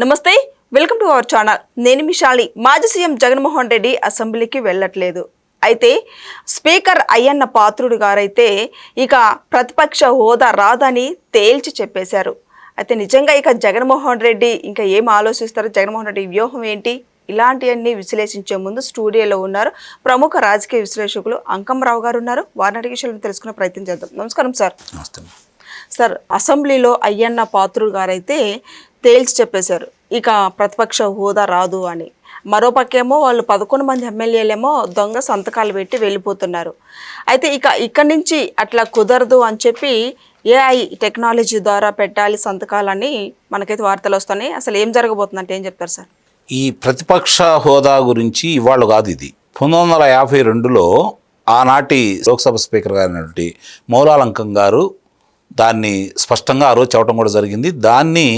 నమస్తే welcome to our channel. నేను మిషాలి మాజీ సీఎం జగన్మోహన్ రెడ్డి అసెంబ్లీకి వెళ్ళట్లేదు. అయితే స్పీకర్ అయ్యన్న పాత్రుడు గారైతే ఇక ప్రతిపక్ష హోదా రాదని తేల్చి చెప్పేశారు. అయితే నిజంగా ఇక జగన్మోహన్ రెడ్డి ఇంకా ఏం ఆలోచిస్తారు? జగన్మోహన్ రెడ్డి వ్యూహం ఏంటి? ఇలాంటివన్నీ విశ్లేషించే ముందు స్టూడియోలో ఉన్నారు ప్రముఖ రాజకీయ విశ్లేషకులు అంకంరావు గారు ఉన్నారు. వారిని అడిగి విషయాలను తెలుసుకునే ప్రయత్నం చేద్దాం. నమస్కారం సార్. నమస్తే. సార్ అసెంబ్లీలో అయ్యన్న పాత్రుడు గారైతే తేల్చి చెప్పేశారు. ఇక ప్రతిపక్ష హోదా రాదు అని. మరోపక్కేమో వాళ్ళు పదకొండు మంది ఎమ్మెల్యేలేమో దొంగ సంతకాలు పెట్టి వెళ్ళిపోతున్నారు. అయితే ఇక ఇక్కడి నుంచి అట్లా కుదరదు అని చెప్పి ఏఐ టెక్నాలజీ ద్వారా పెట్టాలి సంతకాలని మనకైతే వార్తలు వస్తున్నాయి. అసలు ఏం జరగబోతుందంటే ఏం చెప్తారు సార్? ఈ ప్రతిపక్ష హోదా గురించి ఇవాళ కాదు ఇది. పంతొమ్మిది వందల యాభై రెండులో ఆనాటి లోక్సభ స్పీకర్ గారైనటువంటి మౌలాలంకం గారు దాన్ని స్పష్టంగా ఆ రోజు చెప్పడం కూడా జరిగింది. దాన్ని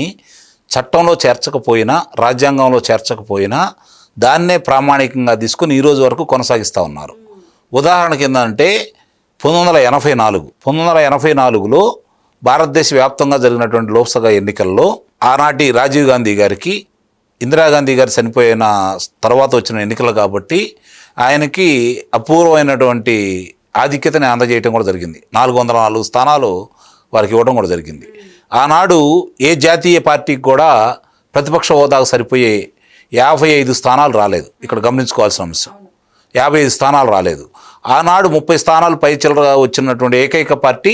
చట్టంలో చేర్చకపోయినా రాజ్యాంగంలో చేర్చకపోయినా దాన్నే ప్రామాణికంగా తీసుకుని ఈరోజు వరకు కొనసాగిస్తూ ఉన్నారు. ఉదాహరణకి ఏంటంటే పంతొమ్మిది వందల ఎనభై నాలుగు పంతొమ్మిది వందల ఎనభై నాలుగులో భారతదేశ వ్యాప్తంగా జరిగినటువంటి లోక్సభ ఎన్నికల్లో ఆనాటి రాజీవ్ గాంధీ గారికి ఇందిరాగాంధీ గారు చనిపోయిన తర్వాత వచ్చిన ఎన్నికలు కాబట్టి ఆయనకి అపూర్వమైనటువంటి ఆధిక్యతని అందజేయటం కూడా జరిగింది. నాలుగు వందల నాలుగు స్థానాలు వారికి ఇవ్వడం కూడా జరిగింది. ఆనాడు ఏ జాతీయ పార్టీకి కూడా ప్రతిపక్ష హోదాకు సరిపోయే యాభై ఐదు స్థానాలు రాలేదు. ఇక్కడ గమనించుకోవాల్సిన అంశం. యాభై ఐదు స్థానాలు రాలేదు. ఆనాడు ముప్పై స్థానాలు పై చిల్లర వచ్చినటువంటి ఏకైక పార్టీ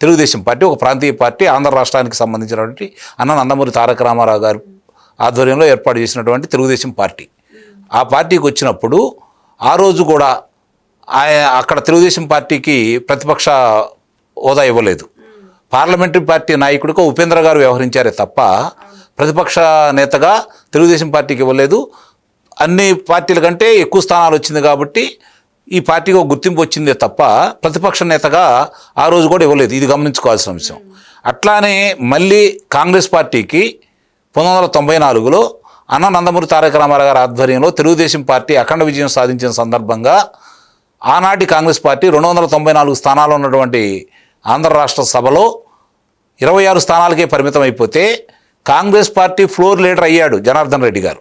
తెలుగుదేశం పార్టీ ఒక ప్రాంతీయ పార్టీ ఆంధ్ర రాష్ట్రానికి సంబంధించినటువంటి అన్న నందమూరి తారక రామారావు గారు ఆధ్వర్యంలో ఏర్పాటు చేసినటువంటి తెలుగుదేశం పార్టీ. ఆ పార్టీకి వచ్చినప్పుడు ఆ రోజు కూడా ఆయన అక్కడ తెలుగుదేశం పార్టీకి ప్రతిపక్ష హోదా ఇవ్వలేదు. పార్లమెంటరీ పార్టీ నాయకుడిగా ఉపేంద్ర గారు వ్యవహరించారే తప్ప ప్రతిపక్ష నేతగా తెలుగుదేశం పార్టీకి ఇవ్వలేదు. అన్ని పార్టీల కంటే ఎక్కువ స్థానాలు వచ్చింది కాబట్టి ఈ పార్టీకి ఒక గుర్తింపు వచ్చిందే తప్ప ప్రతిపక్ష నేతగా ఆ రోజు కూడా ఇవ్వలేదు. ఇది గమనించుకోవాల్సిన అంశం అట్లానే మళ్ళీ కాంగ్రెస్ పార్టీకి పంతొమ్మిది వందల తొంభై నాలుగులో అన్న నందమూరి తారక రామారావు గారి ఆధ్వర్యంలో తెలుగుదేశం పార్టీ అఖండ విజయం సాధించిన సందర్భంగా ఆనాటి కాంగ్రెస్ పార్టీ రెండు వందల తొంభై నాలుగు స్థానాలు ఉన్నటువంటి ఆంధ్ర రాష్ట్ర సభలో ఇరవై ఆరు స్థానాలకే పరిమితం అయిపోతే కాంగ్రెస్ పార్టీ ఫ్లోర్ లీడర్ అయ్యాడు జనార్దన్ రెడ్డి గారు.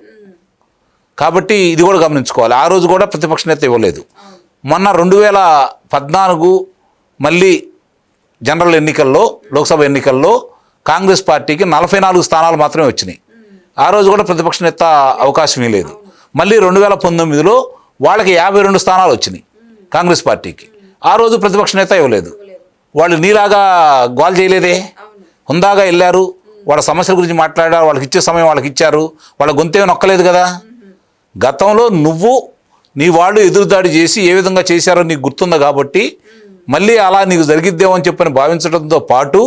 కాబట్టి ఇది కూడా గమనించుకోవాలి. ఆ రోజు కూడా ప్రతిపక్ష నేత ఇవ్వలేదు. మొన్న రెండు వేల పద్నాలుగు మళ్ళీ జనరల్ ఎన్నికల్లో లోక్సభ ఎన్నికల్లో కాంగ్రెస్ పార్టీకి నలభై నాలుగు స్థానాలు మాత్రమే వచ్చినాయి. ఆ రోజు కూడా ప్రతిపక్ష నేత అవకాశమే లేదు. మళ్ళీ రెండు వేల పంతొమ్మిదిలో వాళ్ళకి యాభై రెండు స్థానాలు వచ్చినాయి కాంగ్రెస్ పార్టీకి. ఆ రోజు ప్రతిపక్ష నేత ఇవ్వలేదు. వాళ్ళు నీలాగా గోల్ చేయలేదే? హుందాగా వెళ్ళారు. వాళ్ళ సమస్యల గురించి మాట్లాడారు. వాళ్ళకి ఇచ్చే సమయం వాళ్ళకి ఇచ్చారు. వాళ్ళ గొంతేమీ నొక్కలేదు కదా? గతంలో నువ్వు నీ వాళ్ళు ఎదురుదాడి చేసి ఏ విధంగా చేశారో నీకు గుర్తుంది కాబట్టి మళ్ళీ అలా నీకు జరిగిద్దేమో అని చెప్పని భావించడంతో పాటు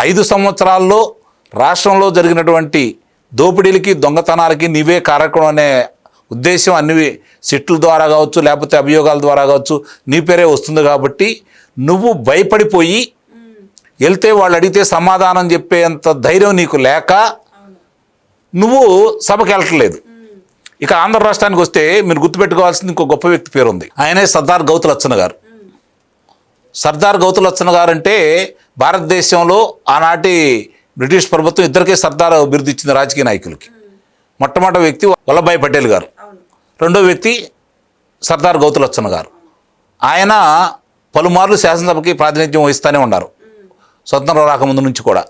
ఐదు సంవత్సరాల్లో రాష్ట్రంలో జరిగినటువంటి దోపిడీలకి దొంగతనాలకి నీవే కారకం అనే ఉద్దేశం అన్ని సిట్ల ద్వారా కావచ్చు లేకపోతే అభియోగాల ద్వారా కావచ్చు నీ పేరే వస్తుంది కాబట్టి నువ్వు భయపడిపోయి వెళ్తే వాళ్ళు అడిగితే సమాధానం చెప్పేంత ధైర్యం నీకు లేక నువ్వు సభకి వెళ్ళట్లేదు. ఇక ఆంధ్ర రాష్ట్రానికి వస్తే మీరు గుర్తుపెట్టుకోవాల్సింది ఇంకో గొప్ప వ్యక్తి పేరు ఉంది ఆయనే సర్దార్ గౌతులచ్చన గారు. సర్దార్ గౌతులచ్చన గారు అంటే భారతదేశంలో ఆనాటి బ్రిటిష్ ప్రభుత్వం ఇద్దరికే సర్దార్ బిరుదు ఇచ్చింది రాజకీయ నాయకులకి. మొట్టమొదటి వ్యక్తి వల్లభాయ్ పటేల్ గారు. రెండో వ్యక్తి సర్దార్ గౌతులచ్చన గారు. ఆయన పలుమార్లు శాసనసభకి ప్రాతినిధ్యం వహిస్తూనే ఉన్నారు. స్వతంత్రం రాకముందు నుంచి కూడా.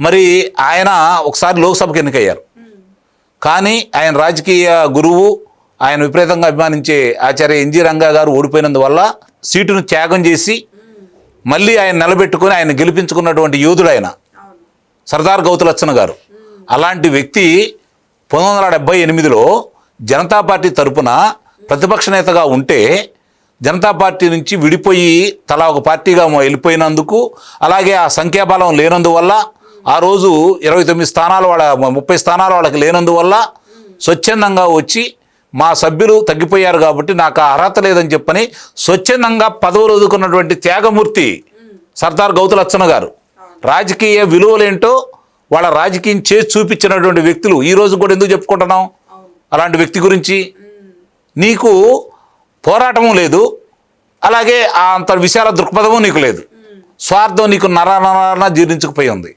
మరి ఆయన ఒకసారి లోక్సభకు ఎన్నికయ్యారు. కానీ ఆయన రాజకీయ గురువు ఆయన విపరీతంగా అభిమానించే ఆచార్య ఎన్జి రంగా గారు ఓడిపోయినందువల్ల సీటును త్యాగం చేసి మళ్ళీ ఆయన నిలబెట్టుకుని ఆయన గెలిపించుకున్నటువంటి యోధుడు ఆయన. సర్దార్ గౌతులచ్చన గారు. అలాంటి వ్యక్తి పంతొమ్మిది వందల డెబ్బై ఎనిమిదిలో జనతా పార్టీ తరపున ప్రతిపక్ష నేతగా ఉంటే జనతా పార్టీ నుంచి విడిపోయి తలా ఒక పార్టీగా వెళ్ళిపోయినందుకు అలాగే ఆ సంఖ్యాబలం లేనందువల్ల ఆ రోజు ఇరవై తొమ్మిది స్థానాలు వాళ్ళ ముప్పై స్థానాలు వాళ్ళకి లేనందువల్ల స్వచ్ఛందంగా వచ్చి మా సభ్యులు తగ్గిపోయారు కాబట్టి నాకు ఆ అర్హత లేదని చెప్పని స్వచ్ఛందంగా పదవులు వదుకున్నటువంటి త్యాగమూర్తి సర్దార్ గౌతులచ్చన గారు. రాజకీయ విలువలేంటో వాళ్ళ రాజకీయం చేసి చూపించినటువంటి వ్యక్తులు ఈ రోజు కూడా ఎందుకు చెప్పుకుంటున్నాం? అలాంటి వ్యక్తి గురించి? నీకు పోరాటము లేదు. అలాగే అంత విశాల దృక్పథము నీకు లేదు. స్వార్థం నీకు నర నరాన జీర్ణించుకుపోయి ఉంది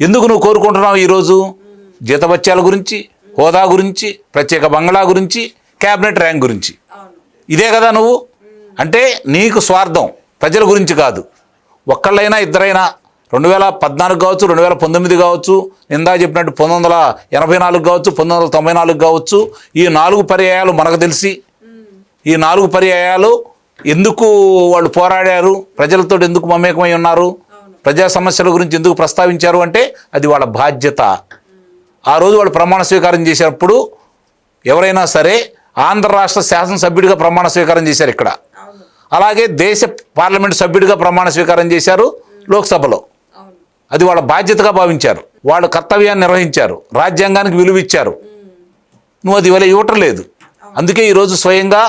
ఎందుకు నువ్వు కోరుకుంటున్నావు ఈరోజు? జీతభత్యాల గురించి హోదా గురించి ప్రత్యేక బంగ్లా గురించి క్యాబినెట్ ర్యాంక్ గురించి. ఇదే కదా నువ్వు? అంటే నీకు స్వార్థం ప్రజల గురించి కాదు. ఒక్కళ్ళైనా ఇద్దరైనా రెండు వేల పద్నాలుగు కావచ్చు రెండు వేల పంతొమ్మిది కావచ్చు ఇందా చెప్పినట్టు పంతొమ్మిది వందల ఎనభై నాలుగు కావచ్చు పంతొమ్మిది వందల తొంభై నాలుగు కావచ్చు ఈ నాలుగు పర్యాయాలు మనకు తెలిసి ఈ నాలుగు పర్యాయాలు ఎందుకు వాళ్ళు పోరాడారు? ప్రజలతో ఎందుకు మమేకమై ఉన్నారు? ప్రజా సమస్యల గురించి ఎందుకు ప్రస్తావించారు అంటే అది వాళ్ళ బాధ్యత. ఆ రోజు వాళ్ళు ప్రమాణ స్వీకారం చేసినప్పుడు ఎవరైనా సరే ఆంధ్ర రాష్ట్ర శాసనసభ్యుడిగా ప్రమాణ స్వీకారం చేశారు ఇక్కడ. అలాగే దేశ పార్లమెంట్ సభ్యుడిగా ప్రమాణ స్వీకారం చేశారు లోక్సభలో. అది వాళ్ళ బాధ్యతగా భావించారు. వాళ్ళు కర్తవ్యాన్ని నిర్వహించారు. రాజ్యాంగానికి విలువ ఇచ్చారు నువ్వు అది ఇవాళ ఇవ్వటం లేదు. అందుకే ఈరోజు స్వయంగా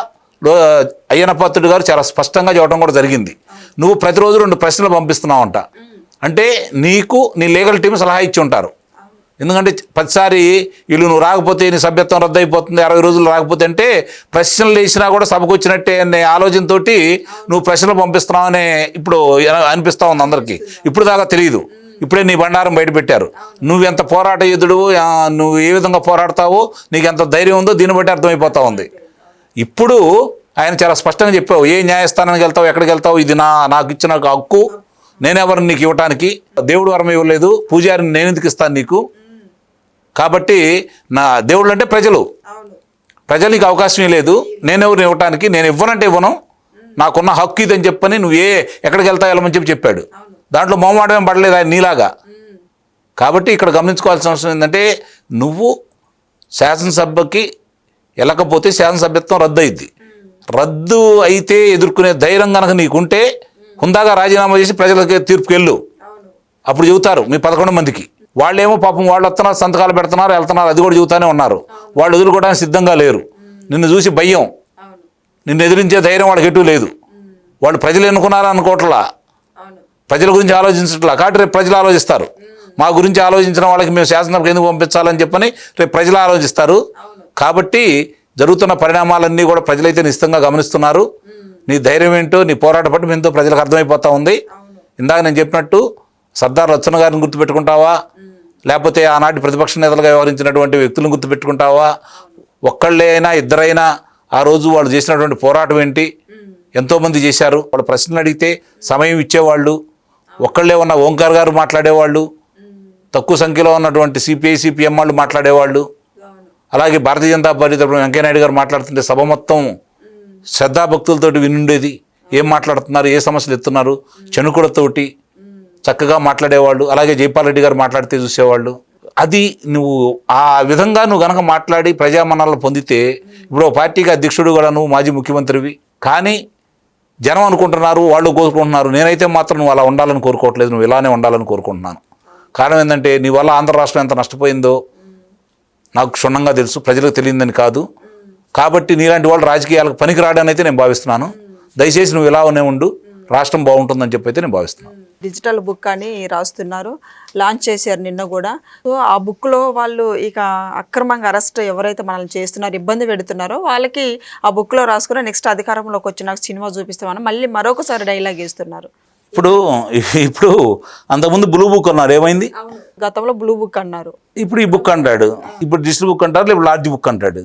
అయ్యనపాత్రుడు గారు చాలా స్పష్టంగా చెప్పడం కూడా జరిగింది. నువ్వు ప్రతిరోజు రెండు ప్రశ్నలు పంపిస్తున్నావు అంట అంటే నీకు నీ లీగల్ టీం సలహా ఇచ్చి ఉంటారు. ఎందుకంటే ప్రతిసారి వీళ్ళు నువ్వు రాకపోతే నీ సభ్యత్వం రద్దయిపోతుంది అరవై రోజులు రాకపోతే అంటే ప్రశ్నలు వేసినా కూడా సభకు వచ్చినట్టే అనే ఆలోచనతోటి నువ్వు ప్రశ్నలు పంపిస్తున్నావు అనే ఇప్పుడు అనిపిస్తా ఉంది అందరికీ. ఇప్పుడు దాకా తెలియదు ఇప్పుడే నీ బండారం బయట పెట్టారు. నువ్వెంత పోరాట యుద్ధుడు నువ్వు ఏ విధంగా పోరాడతావో నీకు ఎంత ధైర్యం ఉందో దీన్ని బట్టి అర్థమైపోతా ఉంది. ఇప్పుడు ఆయన చాలా స్పష్టంగా చెప్పావు ఏ న్యాయస్థానానికి వెళ్తావు ఎక్కడికి వెళ్తావు ఇది నా నాకు ఇచ్చిన హక్కు నేనెవరిని నీకు ఇవ్వటానికి దేవుడు వరం ఇవ్వలేదు పూజారిని నేను ఎందుకు ఇస్తాను నీకు? కాబట్టి నా దేవుళ్ళు అంటే ప్రజలు. ప్రజలు నీకు అవకాశం లేదు నేనెవరిని ఇవ్వటానికి నేను ఇవ్వనంటే ఇవ్వను నాకున్న హక్కు ఇదని చెప్పని నువ్వు ఏ ఎక్కడికి వెళ్తావు వెళ్ళమని చెప్పి చెప్పాడు. దాంట్లో మొహమాటమేం పడలేదు ఆయన నీలాగా. కాబట్టి ఇక్కడ గమనించుకోవాల్సిన అవసరం ఏంటంటే నువ్వు శాసనసభకి వెళ్ళకపోతే శాసనసభ్యత్వం రద్దు అయింది రద్దు అయితే ఎదుర్కొనే ధైర్యం కనుక నీకుంటే హుందాగా రాజీనామా చేసి ప్రజలకి తీర్పుకి వెళ్ళు అప్పుడు చెబుతారు మీ పదకొండు మందికి. వాళ్ళేమో పాపం వాళ్ళు వస్తున్నారు సంతకాలు పెడుతున్నారు వెళ్తున్నారు అది కూడా చెబుతానే ఉన్నారు. వాళ్ళు వదులుకోవడానికి సిద్ధంగా లేరు. నిన్ను చూసి భయం. నిన్ను ఎదిరించే ధైర్యం వాళ్ళకి ఎటు లేదు. వాళ్ళు ప్రజలు ఎన్నుకున్నారా అనుకోవట్లా? ప్రజల గురించి ఆలోచించట్లా? కాబట్టి రేపు ప్రజలు ఆలోచిస్తారు. మా గురించి ఆలోచించిన వాళ్ళకి మేము శాసనసభకు ఎందుకు పంపించాలని చెప్పని రేపు ప్రజలు ఆలోచిస్తారు. కాబట్టి జరుగుతున్న పరిణామాలన్నీ కూడా ప్రజలైతే నిశ్చితంగా గమనిస్తున్నారు. నీ ధైర్యం ఏంటో నీ పోరాట పట్టు ఎంతో ప్రజలకు అర్థమైపోతా ఉంది. ఇందాక నేను చెప్పినట్టు సర్దార్ లచ్చన్న గారిని గుర్తుపెట్టుకుంటావా? లేకపోతే ఆనాటి ప్రతిపక్ష నేతలుగా వ్యవహరించినటువంటి వ్యక్తులను గుర్తుపెట్టుకుంటావా? ఒక్కళ్ళే అయినా ఇద్దరైనా ఆ రోజు వాళ్ళు చేసినటువంటి పోరాటం ఏంటి? ఎంతోమంది చేశారు? వాళ్ళు ప్రశ్నలు అడిగితే సమయం ఇచ్చేవాళ్ళు. ఒక్కళ్ళే ఉన్న ఓంకార్ గారు మాట్లాడేవాళ్ళు. తక్కువ సంఖ్యలో ఉన్నటువంటి సిపిఐ సిపిఎం వాళ్ళు మాట్లాడేవాళ్ళు. అలాగే భారతీయ జనతా పార్టీ తరపున వెంకయ్యనాయుడు గారు మాట్లాడుతుంటే సభ మొత్తం శ్రద్ధాభక్తులతోటి వినుండేది. ఏం మాట్లాడుతున్నారు? ఏ సమస్యలు ఎత్తున్నారు? చనుకులతోటి చక్కగా మాట్లాడేవాళ్ళు. అలాగే జైపాల్ రెడ్డి గారు మాట్లాడితే చూసేవాళ్ళు. అది నువ్వు ఆ విధంగా నువ్వు గనక మాట్లాడి ప్రజామన్నాలను పొందితే ఇప్పుడు పార్టీకి అధ్యక్షుడు కూడా నువ్వు మాజీ ముఖ్యమంత్రివి. కానీ జనం అనుకుంటున్నారు వాళ్ళు కోరుకుంటున్నారు. నేనైతే మాత్రం నువ్వు అలా ఉండాలని కోరుకోవట్లేదు. నువ్వు ఇలానే ఉండాలని కోరుకుంటున్నాను. కారణం ఏంటంటే నీ వల్ల ఆంధ్ర రాష్ట్రం ఎంత నష్టపోయిందో నాకు క్షుణ్ణంగా తెలుసు ప్రజలకు తెలియదని కాదు. కాబట్టి నీలాంటి వాళ్ళు రాజకీయాలకు పనికి రాడని అయితే నేను భావిస్తున్నాను. దయచేసి నువ్వు ఇలానే ఉండు. రాష్ట్రం బాగుంటుందని చెప్పి అయితే నేను భావిస్తున్నాను డిజిటల్ బుక్ అని రాస్తున్నారు. లాంచ్ చేశారు నిన్న కూడా. సో ఆ బుక్లో వాళ్ళు ఇక అక్రమంగా అరెస్ట్ ఎవరైతే మనల్ని చేస్తున్నారో ఇబ్బంది పెడుతున్నారో వాళ్ళకి ఆ బుక్లో రాసుకుని నెక్స్ట్ అధికారంలోకి వచ్చి నాకు సినిమా చూపిస్తామని మళ్ళీ మరొకసారి డైలాగ్ వేస్తున్నారు ఇప్పుడు ఇప్పుడు అంతకుముందు బ్లూ బుక్ అన్నారు. ఏమైంది? గతంలో బ్లూ బుక్ అన్నారు. ఇప్పుడు ఈ బుక్ అంటాడు. ఇప్పుడు డిజిటల్ బుక్ అంటారు ఇప్పుడు లార్జ్ బుక్ అంటాడు.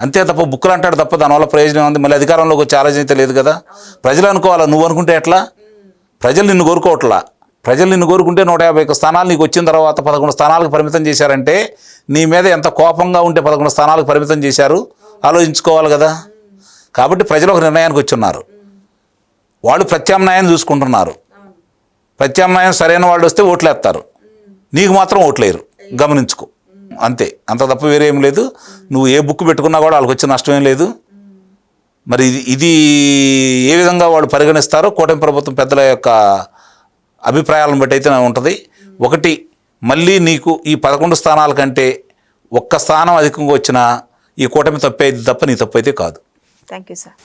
అంతే తప్ప బుక్లు అంటాడు తప్ప దానివల్ల ప్రయోజనం ఉంది మళ్ళీ అధికారంలోకి వచ్చే ఆలోచన అయితే లేదు కదా. ప్రజలు అనుకోవాలా? నువ్వు అనుకుంటే ఎట్లా? ప్రజలు నిన్ను కోరుకోవట్లా. ప్రజలు నిన్ను కోరుకుంటే నూట యాభై ఒక్క స్థానాలు నీకు వచ్చిన తర్వాత పదకొండు స్థానాలకు పరిమితం చేశారంటే నీ మీద ఎంత కోపంగా ఉంటే పదకొండు స్థానాలకు పరిమితం చేశారు? ఆలోచించుకోవాలి కదా. కాబట్టి ప్రజలు ఒక నిర్ణయానికి వచ్చి ఉన్నారు వాళ్ళు ప్రత్యామ్నాయం చూసుకుంటున్నారు. ప్రత్యామ్నాయం సరైన వాళ్ళు వస్తే ఓట్లు వేస్తారు నీకు మాత్రం ఓట్లేరు. గమనించుకో. అంతే. అంత తప్ప వేరేం లేదు. నువ్వు ఏ బుక్ పెట్టుకున్నా కూడా వాళ్ళకి వచ్చే నష్టమేం లేదు. మరి ఇది ఇది ఏ విధంగా వాళ్ళు పరిగణిస్తారో కూటమి ప్రభుత్వం పెద్దల యొక్క అభిప్రాయాలను బట్టి అయితే ఉంటుంది. ఒకటి మళ్ళీ నీకు ఈ పదకొండు స్థానాల కంటే ఒక్క స్థానం అధికంగా వచ్చినా ఈ కూటమి తప్పేది తప్ప నీ తప్పు అయితే కాదు. Thank you sir